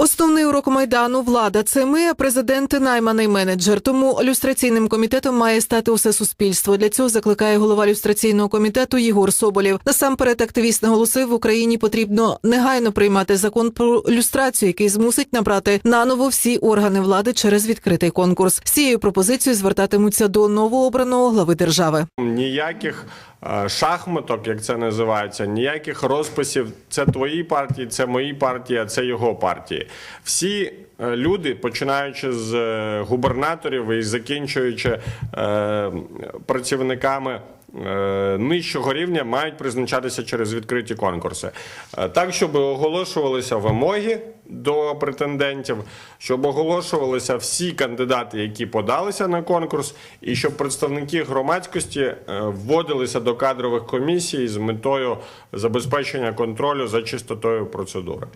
O Основний урок майдану влада це ми, а президент найманий менеджер. Тому люстраційним комітетом має стати усе суспільство. Для цього закликає голова люстраційного комітету Єгор Соболєв. Насамперед, активіст наголосив, в Україні потрібно негайно приймати закон про люстрацію, який змусить набрати наново всі органи влади через відкритий конкурс. З цією пропозицією звертатимуться до новообраного глави держави. Ніяких е, шахматок, як це називається, ніяких розписів. Це твої партії, це мої партії, це його партії. Всі е, люди, починаючи з е, губернаторів і закінчуючи е, працівниками. Нижчого рівня мають призначатися через відкриті конкурси, так щоб оголошувалися вимоги до претендентів, щоб оголошувалися всі кандидати, які подалися на конкурс, і щоб представники громадськості вводилися до кадрових комісій з метою забезпечення контролю за чистотою процедури.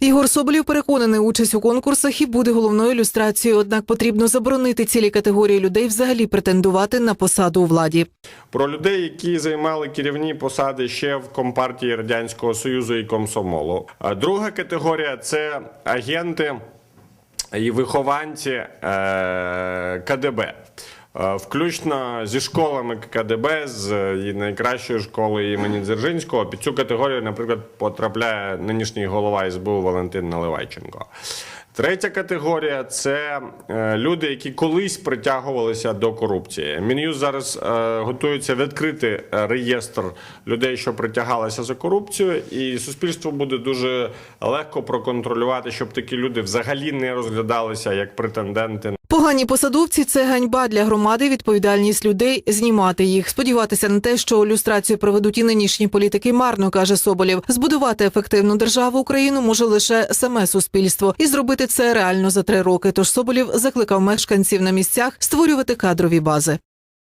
Ігор Соболєв переконаний, участь у конкурсах і буде головною ілюстрацією. Однак потрібно заборонити цілі категорії людей взагалі претендувати на посаду у владі. Про людей, які займали керівні посади ще в компартії Радянського Союзу і комсомолу. Друга категорія це агенти і вихованці е, КДБ. Е, Включно зі школами КДБ, з е, найкращої школи імені Дзержинського. Під цю категорію, наприклад, потрапляє нинішній голова СБУ Валентин Наливайченко. Третя категорія це е, люди, які колись притягувалися до корупції. Мін'юз зараз готується відкрити реєстр людей, що притягалися за корупцію, і суспільство буде дуже легко проконтролювати, щоб такі люди взагалі не розглядалися як претенденти Погані посадовці це ганьба для громади. Відповідальність людей знімати їх. Сподіватися на те, що люстрацію проведуть і нинішні політики, марно каже Соболєв. Збудувати ефективну державу Україну може лише саме суспільство, і зробити це реально за три роки. Тож Соболєв закликав мешканців на місцях створювати кадрові бази.